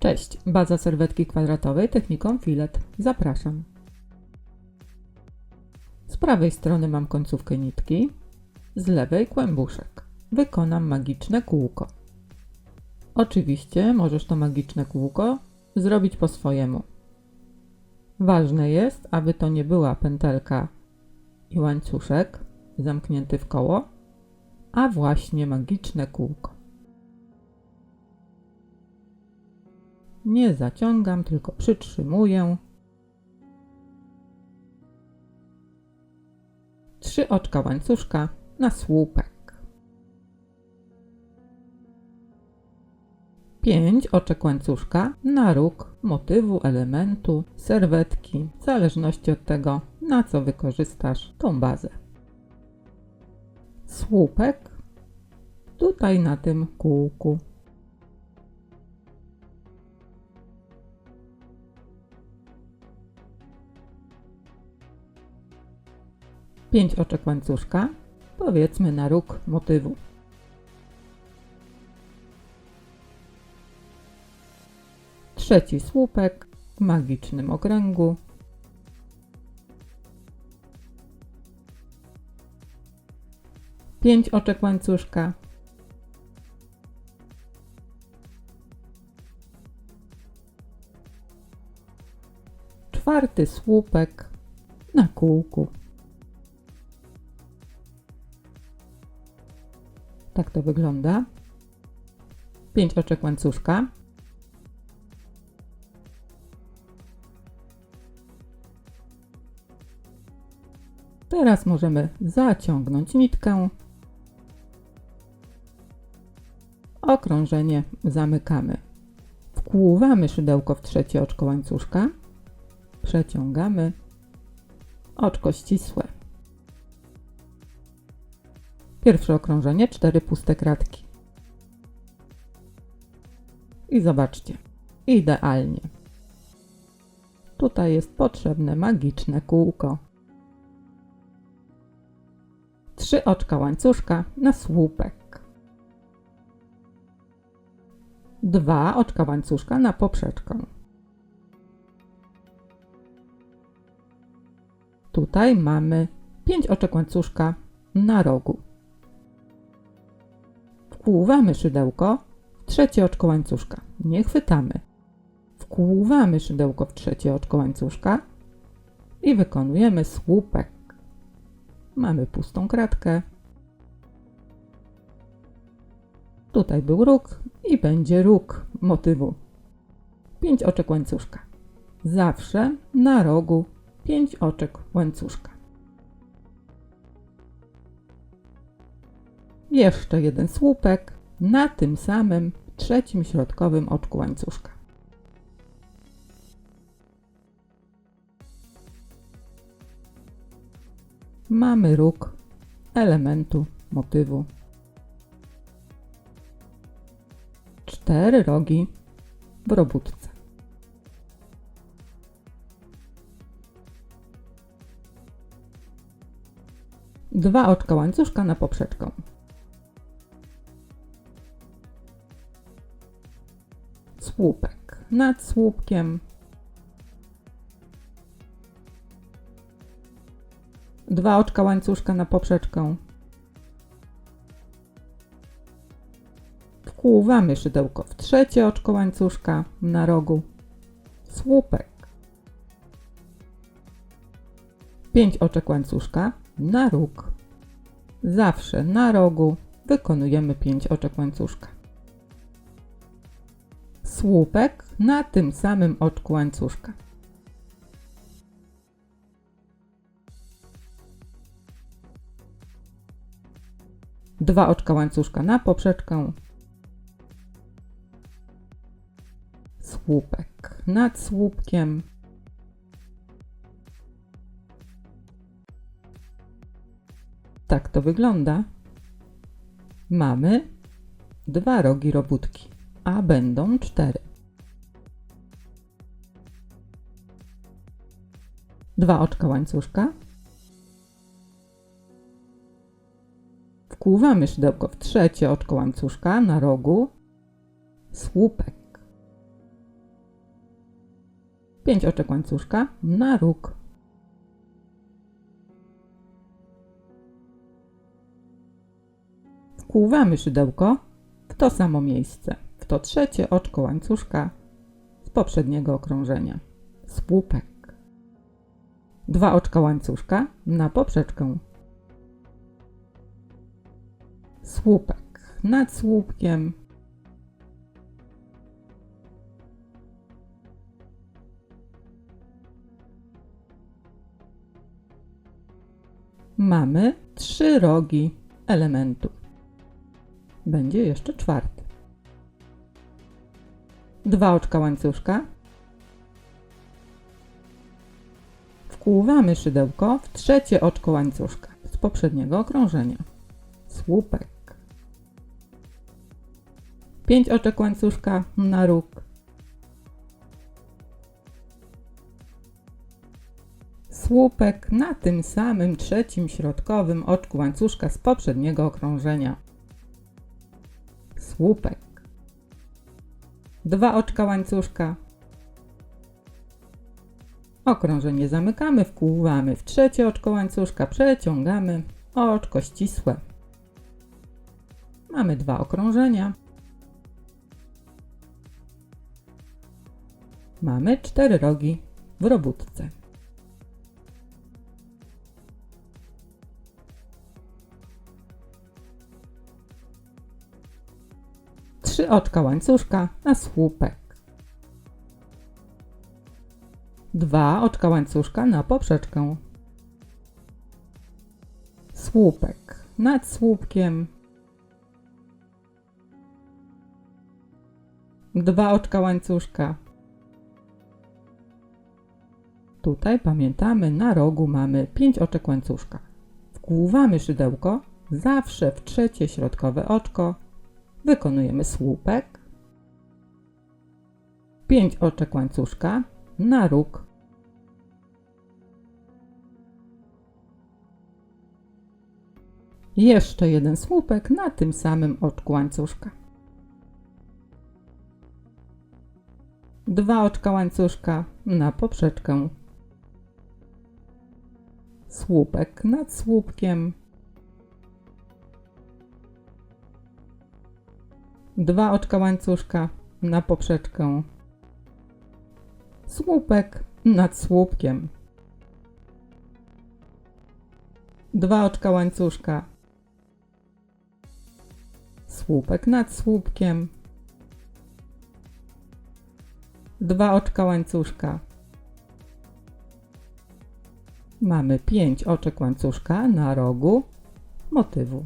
Cześć, baza serwetki kwadratowej techniką filet. Zapraszam. Z prawej strony mam końcówkę nitki, z lewej kłębuszek. Wykonam magiczne kółko. Oczywiście możesz to magiczne kółko zrobić po swojemu. Ważne jest, aby to nie była pętelka i łańcuszek zamknięty w koło, a właśnie magiczne kółko. Nie zaciągam, tylko przytrzymuję. Trzy oczka łańcuszka na słupek. Pięć oczek łańcuszka na róg motywu, elementu, serwetki, w zależności od tego, na co wykorzystasz tą bazę. Słupek tutaj na tym kółku. Pięć oczek łańcuszka, powiedzmy na róg motywu. Trzeci słupek w magicznym okręgu. Pięć oczek łańcuszka. Czwarty słupek na kółku. Tak to wygląda. Pięć oczek łańcuszka. Teraz możemy zaciągnąć nitkę. Okrążenie zamykamy. Wkłuwamy szydełko w trzecie oczko łańcuszka. Przeciągamy. Oczko ścisłe. Pierwsze okrążenie, cztery puste kratki. I zobaczcie, idealnie. Tutaj jest potrzebne magiczne kółko. Trzy oczka łańcuszka na słupek. Dwa oczka łańcuszka na poprzeczkę. Tutaj mamy pięć oczek łańcuszka na rogu. Wkłuwamy szydełko w trzecie oczko łańcuszka. Nie chwytamy. Wkłuwamy szydełko w trzecie oczko łańcuszka i wykonujemy słupek. Mamy pustą kratkę. Tutaj był róg i będzie róg motywu. Pięć oczek łańcuszka. Zawsze na rogu pięć oczek łańcuszka. Jeszcze jeden słupek na tym samym trzecim środkowym oczku łańcuszka. Mamy róg elementu motywu. Cztery rogi w robótce. Dwa oczka łańcuszka na poprzeczkę. Słupek nad słupkiem. Dwa oczka łańcuszka na poprzeczkę. Wkłuwamy szydełko w trzecie oczko łańcuszka na rogu. Słupek. Pięć oczek łańcuszka na róg. Zawsze na rogu wykonujemy pięć oczek łańcuszka. Słupek na tym samym oczku łańcuszka. Dwa oczka łańcuszka na poprzeczkę. Słupek nad słupkiem. Tak to wygląda. Mamy dwa rogi robótki, a będą cztery. Dwa oczka łańcuszka. Wkłuwamy szydełko w trzecie oczko łańcuszka na rogu. Słupek. 5 oczek łańcuszka na róg. Wkłuwamy szydełko w to samo miejsce, to trzecie oczko łańcuszka z poprzedniego okrążenia. Słupek. Dwa oczka łańcuszka na poprzeczkę. Słupek nad słupkiem. Mamy trzy rogi elementu. Będzie jeszcze czwarty. Dwa oczka łańcuszka. Wkłuwamy szydełko w trzecie oczko łańcuszka z poprzedniego okrążenia. Słupek. Pięć oczek łańcuszka na róg. Słupek na tym samym trzecim środkowym oczku łańcuszka z poprzedniego okrążenia. Słupek. Dwa oczka łańcuszka. Okrążenie zamykamy, wkłuwamy w trzecie oczko łańcuszka, przeciągamy oczko ścisłe. Mamy dwa okrążenia. Mamy cztery rogi w robótce. Trzy oczka łańcuszka na słupek. Dwa oczka łańcuszka na poprzeczkę. Słupek nad słupkiem. Dwa oczka łańcuszka. Tutaj pamiętamy, na rogu mamy pięć oczek łańcuszka. Wkłuwamy szydełko zawsze w trzecie środkowe oczko. Wykonujemy słupek. Pięć oczek łańcuszka na róg. Jeszcze jeden słupek na tym samym oczku łańcuszka. Dwa oczka łańcuszka na poprzeczkę. Słupek nad słupkiem. Dwa oczka łańcuszka na poprzeczkę. Słupek nad słupkiem. Dwa oczka łańcuszka. Słupek nad słupkiem. Dwa oczka łańcuszka. Mamy pięć oczek łańcuszka na rogu motywu.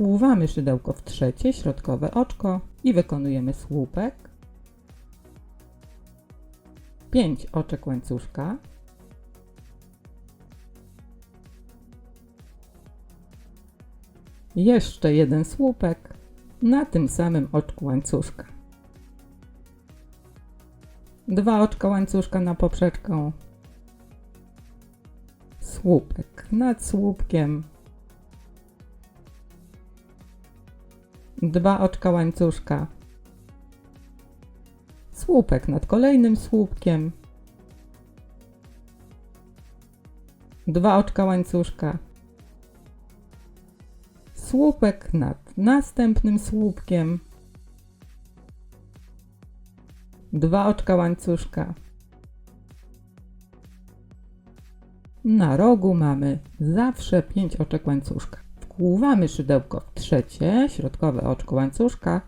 Wkłuwamy szydełko w trzecie środkowe oczko i wykonujemy słupek. 5 oczek łańcuszka. Jeszcze jeden słupek na tym samym oczku łańcuszka. Dwa oczka łańcuszka na poprzeczkę. Słupek nad słupkiem. Dwa oczka łańcuszka. Słupek nad kolejnym słupkiem. Dwa oczka łańcuszka. Słupek nad następnym słupkiem. Dwa oczka łańcuszka. Na rogu mamy zawsze pięć oczek łańcuszka. Wkłuwamy szydełko w trzecie, środkowe oczko łańcuszka.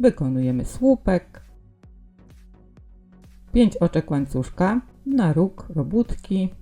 Wykonujemy słupek. 5 oczek łańcuszka na róg robótki.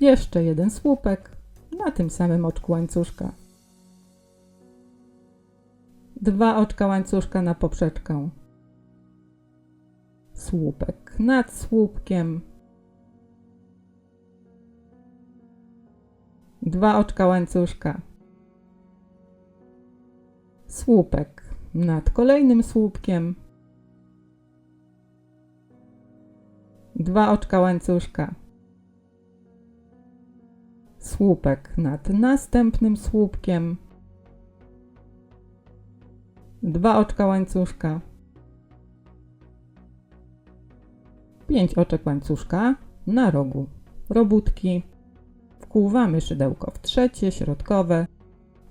Jeszcze jeden słupek na tym samym oczku łańcuszka. Dwa oczka łańcuszka na poprzeczkę. Słupek nad słupkiem. dwa oczka łańcuszka. Słupek nad kolejnym słupkiem. Dwa oczka łańcuszka. Słupek nad następnym słupkiem. Dwa oczka łańcuszka. Pięć oczek łańcuszka na rogu robótki. Wkłuwamy szydełko w trzecie, środkowe.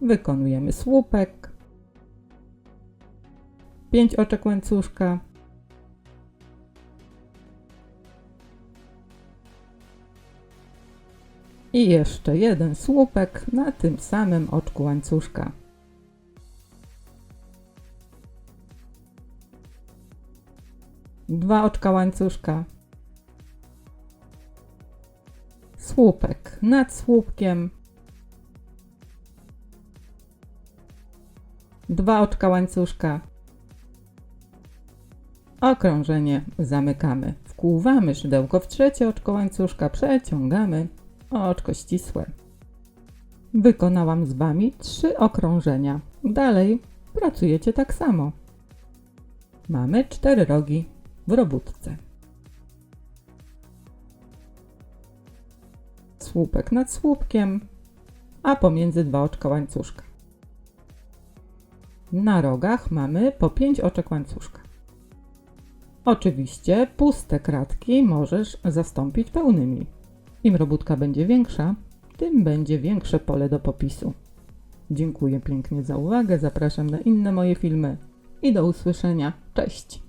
Wykonujemy słupek. 5 oczek łańcuszka. I jeszcze jeden słupek na tym samym oczku łańcuszka. Dwa oczka łańcuszka. Słupek nad słupkiem. Dwa oczka łańcuszka. Okrążenie zamykamy. Wkłuwamy szydełko w trzecie oczko łańcuszka, przeciągamy oczko ścisłe. Wykonałam z Wami trzy okrążenia. Dalej pracujecie tak samo. Mamy cztery rogi w robótce. Słupek nad słupkiem, a pomiędzy dwa oczka łańcuszka. Na rogach mamy po pięć oczek łańcuszka. Oczywiście puste kratki możesz zastąpić pełnymi. Im robótka będzie większa, tym będzie większe pole do popisu. Dziękuję pięknie za uwagę, zapraszam na inne moje filmy i do usłyszenia. Cześć!